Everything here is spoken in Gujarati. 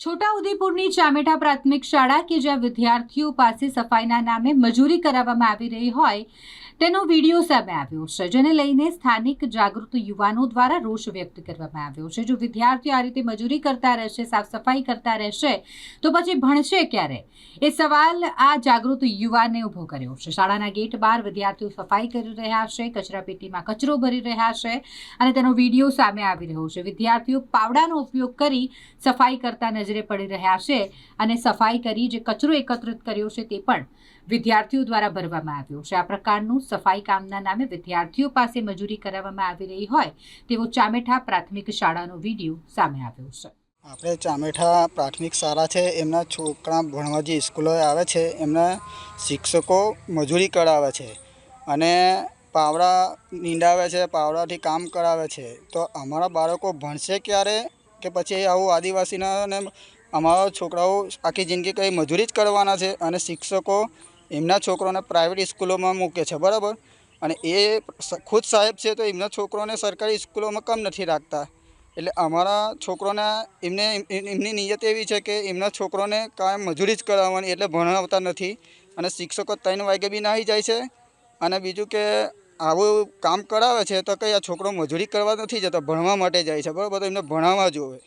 છોટાઉદેપુરની ચામેઠા પ્રાથમિક શાળા કે જ્યાં વિદ્યાર્થીઓ પાસે સફાઈના નામે મજૂરી કરાવવામાં આવી રહી હોય, તેનો વીડિયો સામે આવ્યો છે, જેને લઈને સ્થાનિક જાગૃત યુવાનો દ્વારા રોષ વ્યક્ત કરવામાં આવ્યો છે. જો વિદ્યાર્થીઓ આ રીતે મજૂરી કરતા રહેશે, સાફ સફાઈ કરતા રહેશે, તો પછી ભણશે ક્યારે? એ સવાલ આ જાગૃત યુવાને ઊભો કર્યો છે. શાળાના ગેટ બહાર વિદ્યાર્થીઓ સફાઈ કરી રહ્યા છે કચરાપેટીમાં કચરો ભરી રહ્યા છે અને તેનો વીડિયો સામે આવી રહ્યો છે. વિદ્યાર્થીઓ પાવડાનો ઉપયોગ કરી સફાઈ કરતા નજરે પડી રહ્યા છે અને સફાઈ કરી જે કચરો એકત્રિત કર્યો છે તે પણ વિદ્યાર્થીઓ દ્વારા ભરવામાં આવ્યો છે. આ પ્રકારનું સફાઈ કામના નામે વિદ્યાર્થીઓ પાસે મજૂરી કરાવવામાં આવી રહી હોય તેવો ચામેઠા પ્રાથમિક શાળાનો વીડિયો સામે આવ્યો છે. આપણે ચામેઠા પ્રાથમિક શાળા છે, એમના છોકરા ભણવા જે સ્કૂલો આવે છે, એમના શિક્ષકો મજૂરી કરાવે છે અને પાવડા નીંડાવે છે, પાવડાથી કામ કરાવે છે. તો અમારા બાળકો ભણશે ક્યારે? કે પછી આવું આદિવાસીના અને અમારા છોકરાઓ આખી જિંદગી કંઈ મજૂરી જ કરવાના છે અને શિક્ષકો એમના છોકરાઓને પ્રાઇવેટ સ્કૂલોમાં મૂકે છે, બરાબર? અને એ ખુદ સાહેબ છે તો એમના છોકરોને સરકારી સ્કૂલોમાં કમ નથી રાખતા. એટલે અમારા છોકરોને એમને એમની નિયત એવી છે કે એમના છોકરોને કાંઈ મજૂરી જ કરાવવાની, એટલે ભણાવતા નથી. અને શિક્ષકો ત્રણ વાગે બી નાહી જાય છે. અને બીજું કે આવું કામ કરાવે છે તો કંઈ આ છોકરો મજૂરી કરવા નથી જતો, ભણવા માટે જાય છે. બરાબર, તો એમને ભણાવવા જોવે.